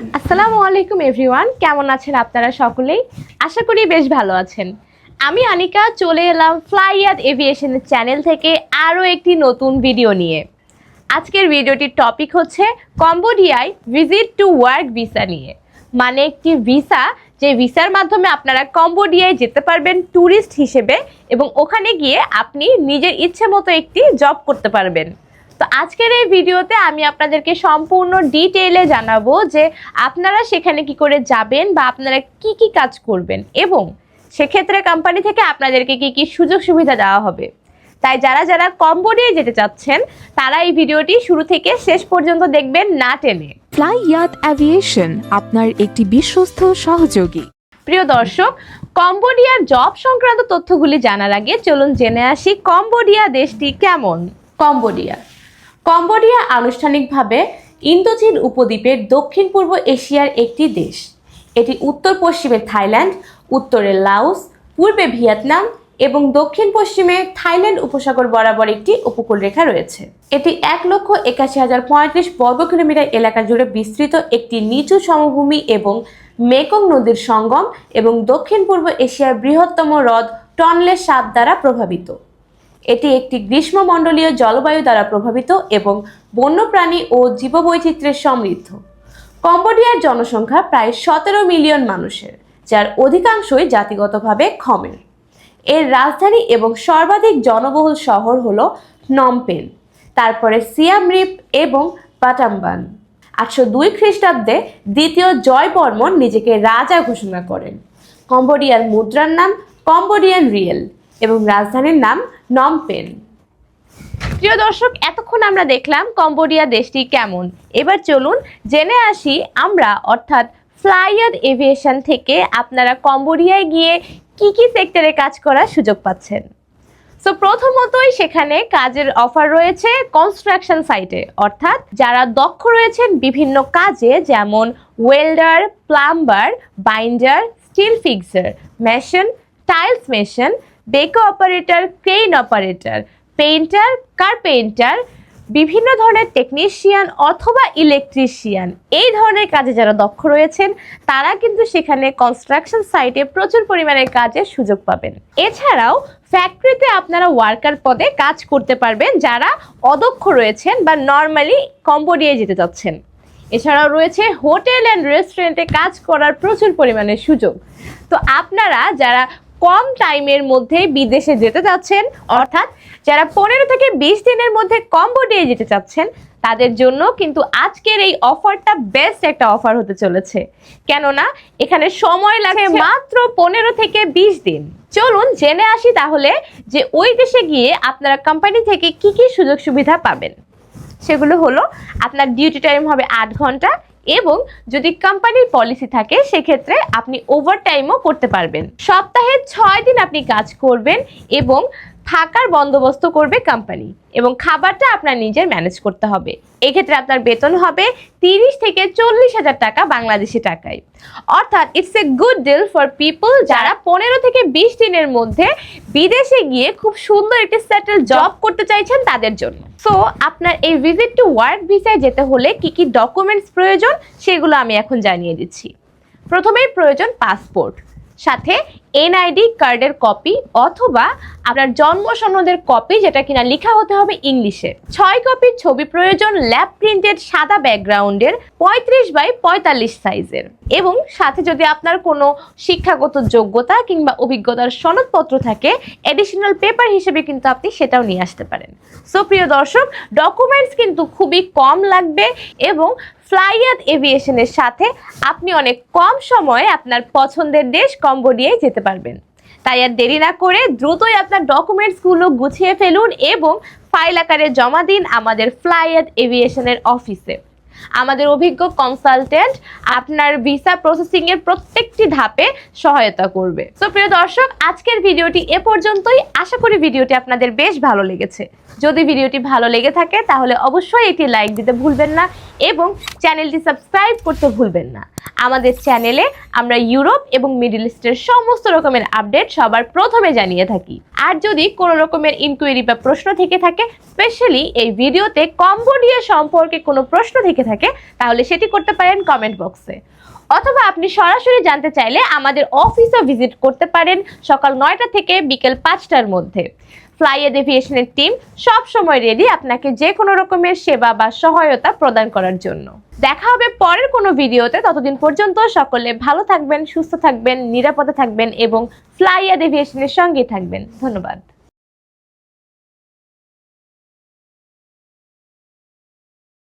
আসসালামু আলাইকুম, এভরিওয়ান। কেমন আছেন আপনারা সকলেই? আশা করি বেশ ভালো আছেন। আমি আনিকা, চলে এলাম ফ্লাইয়াদ এভিয়েশনের চ্যানেল থেকে আরও একটি নতুন ভিডিও নিয়ে। আজকের ভিডিওটির টপিক হচ্ছে কম্বোডিয়ায় ভিজিট টু ওয়ার্ক ভিসা নিয়ে। মানে একটি ভিসা, যে ভিসার মাধ্যমে আপনারা কম্বোডিয়ায় যেতে পারবেন ট্যুরিস্ট হিসেবে এবং ওখানে গিয়ে আপনি নিজের ইচ্ছে মতো একটি জব করতে পারবেন। তো আজকের এই ভিডিওতে আমি আপনাদেরকে সম্পূর্ণ ডিটেইলে জানাব যে আপনারা সেখানে কি করে যাবেন বা আপনারা কি কি কাজ করবেন এবং সেক্ষেত্রে কোম্পানি থেকে আপনাদেরকে কি কি সুযোগ সুবিধা দেওয়া হবে। তাই যারা যারা কম্বোডিয়ায় যেতে চাচ্ছেন তারা এই ভিডিওটি শুরু থেকে শেষ পর্যন্ত দেখবেন না টেনে। ফ্লাই ইয়াত অ্যাভিয়েশন আপনার একটি বিশ্বস্ত সহযোগী। প্রিয় দর্শক কম্বোডিয়ার জব সংক্রান্ত তথ্যগুলি জানার আগে চলুন জেনে আসি কম্বোডিয়া দেশটি কেমন। কম্বোডিয়া কম্বোডিয়া আনুষ্ঠানিকভাবে ইন্দোচীন উপদ্বীপের দক্ষিণ পূর্ব এশিয়ার একটি দেশ। এটি উত্তর পশ্চিমে থাইল্যান্ড, উত্তরে লাওস, পূর্বে ভিয়েতনাম এবং দক্ষিণ পশ্চিমে থাইল্যান্ড উপসাগর বরাবর একটি উপকূল রেখা রয়েছে। এটি এক লক্ষ একাশি হাজার পঁয়ত্রিশ বর্গ কিলোমিটার এলাকা জুড়ে বিস্তৃত একটি নিচু সমভূমি এবং মেকং নদীর সঙ্গম এবং দক্ষিণ পূর্ব এশিয়ার বৃহত্তম হ্রদ টনলে সাপ দ্বারা প্রভাবিত। এটি একটি গ্রীষ্মমণ্ডলীয় জলবায়ু দ্বারা প্রভাবিত এবং বন্যপ্রাণী ও জীববৈচিত্র্যের সমৃদ্ধ। কম্বোডিয়ার জনসংখ্যা প্রায় সতেরো মিলিয়ন মানুষের, যার অধিকাংশই জাতিগতভাবে খমের। এর রাজধানী এবং সর্বাধিক জনবহুল শহর হল নমপেন তারপরে সিয়াম রিপ এবং পাটাম্বান আটশো দুই খ্রিস্টাব্দে দ্বিতীয় জয় বর্মন নিজেকে রাজা ঘোষণা করেন। কম্বোডিয়ার মুদ্রার নাম কম্বোডিয়ান রিয়েল। এবং রাজধানীর নাম নমপেন। প্রিয় দর্শক, এতক্ষণ আমরা দেখলাম কম্বোডিয়া দেশটি কেমন। এবার চলুন জেনে আসি আমরা, অর্থাৎ ফ্লাইয়ার এভিয়েশন থেকে আপনারা কম্বোডিয়ায় গিয়ে কি কি সেক্টরে কাজ করার সুযোগ পাচ্ছেন। সো প্রথমতই সেখানে কাজের অফার রয়েছে কনস্ট্রাকশন সাইটে অর্থাৎ যারা দক্ষ রয়েছেন বিভিন্ন কাজে, যেমন welder plumber binder steel fixer mason tiles mason Beko operator crane operator, painter, carpenter, বিভিন্ন ধরনের টেকনিশিয়ান অথবা ইলেকট্রিশিয়ান। এই ধরনের কাজে যারা দক্ষ রয়েছেন, তারা কিন্তু সেখানে কনস্ট্রাকশন সাইটে প্রচুর পরিমাণে কাজের সুযোগ পাবেন। এছাড়াও ফ্যাক্টরিতে আপনারা ওয়ার্কার পদে কাজ করতে পারবেন যারা অদক্ষ রয়েছেন বা নর্মালি কম্বোডিয়ায় যেতে চাচ্ছেন। এছাড়াও রয়েছে হোটেল অ্যান্ড রেস্টুরেন্টে কাজ করার প্রচুর পরিমাণে সুযোগ। তো আপনারা যারা কম টাইমের মধ্যে বিদেশে যেতে চাচ্ছেন। অর্থাৎ যারা পনেরো থেকে বিশ দিনের মধ্যে কম্বোডিয়ায় যেতে চাচ্ছেন তাদের জন্য কিন্তু আজকের এই অফারটা বেস্ট একটা অফার হতে চলেছে। কেননা এখানে সময় লাগে মাত্র পনেরো থেকে বিশ দিন। চলুন জেনে আসি তাহলে যে ওই দেশে গিয়ে আপনারা কোম্পানি থেকে কি কি সুযোগ সুবিধা পাবেন। সেগুলো হলো আপনার ডিউটি টাইম হবে আট ঘণ্টা এবং যদি কোম্পানির পলিসি থাকে, সেক্ষেত্রে আপনি ওভারটাইমও করতে পারবেন। সপ্তাহে ছয় দিন আপনি কাজ করবেন এবং থাকার বন্দোবস্ত করবে কোম্পানি এবং খাবারটা আপনার নিজের ম্যানেজ করতে হবে। এক্ষেত্রে আপনার বেতন হবে তিরিশ থেকে চল্লিশ হাজার টাকা বাংলাদেশি টাকায়। অর্থাৎ it's a good deal for people যারা পনেরো থেকে বিশ দিনের মধ্যে বিদেশে গিয়ে খুব সুন্দর একটি সেটেল জব করতে চাইছেন তাদের জন্য। সো আপনার এই ভিজিট টু ওয়ার্ক ভিসায় যেতে হলে কি কি ডকুমেন্টস প্রয়োজন সেগুলো আমি এখন জানিয়ে দিচ্ছি। প্রথমেই প্রয়োজন পাসপোর্ট সাথে এনআইডি কার্ডের কপি অথবা আপনার জন্ম সনদের কপি যেটা কিনা লেখা হতে হবে ইংলিশে ছয় কপির ছবি প্রয়োজন ল্যাব প্রিন্টেড সাদা ব্যাকগ্রাউন্ডের পঁয়ত্রিশ বাই পঁয়তাল্লিশ সাইজের এবং সাথে যদি আপনার কোনো শিক্ষাগত যোগ্যতা কিংবা অভিজ্ঞতার সনদপত্র থাকে এডিশনাল পেপার হিসেবে কিন্তু আপনি সেটাও নিয়ে আসতে পারেন। সো প্রিয় দর্শক ডকুমেন্টস কিন্তু খুবই কম লাগবে এবং ফ্লাইয়াত এভিয়েশনের সাথে আপনি অনেক কম সময়ে আপনার পছন্দের দেশ কম্বোডিয়ায় যেতে পারবেন। তাই আর দেরি না করে দ্রুতই আপনার ডকুমেন্টসগুলো গুছিয়ে ফেলুন এবং ফাইল আকারে জমা দিন আমাদের ফ্লাইয়াত এভিয়েশনের অফিসে। আমাদের অভিজ্ঞ কনসালটেন্ট আপনার ভিসা প্রসেসিং এর প্রত্যেকটি ধাপে সহায়তা করবে। তো প্রিয় দর্শক, আজকের ভিডিওটি এ পর্যন্তই। আশা করি ভিডিওটি আপনাদের বেশ ভালো লেগেছে। যদি ভিডিওটি ভালো লেগে থাকে, তাহলে অবশ্যই এটি লাইক দিতে ভুলবেন না। এবং চ্যানেলটি সাবস্ক্রাইব করতে ভুলবেন না। আমাদের চ্যানেলে আমরা ইউরোপ এবং মিডল ইস্টের সমস্ত রকমের আপডেট সবার প্রথমে জানিয়ে থাকি। আর যদি কোনো রকমের ইনকোয়ারি বা প্রশ্ন থেকে থাকে স্পেশালি এই ভিডিওতে কম্বোডিয়া সম্পর্কে কোনো প্রশ্ন থেকে থাকে, তাহলে সেটি করতে পারেন কমেন্ট বক্সে অথবা আপনি সরাসরি জানতে চাইলে আমাদের অফিসও ভিজিট করতে পারেন সকাল নয়টা থেকে বিকেল পাঁচটার মধ্যে। ফ্লাইয়েড এভিয়েশনের টিম সব সময় রেডি আপনাকে যে কোনো রকমের সেবা বা সহায়তা প্রদান করার জন্য। দেখা হবে পরের কোনো ভিডিওতে। ততদিন পর্যন্ত সকলে ভালো থাকবেন, সুস্থ থাকবেন, নিরাপদে থাকবেন এবং ফ্লাইয়াদ এভিয়েশনের সঙ্গে থাকবেন। ধন্যবাদ।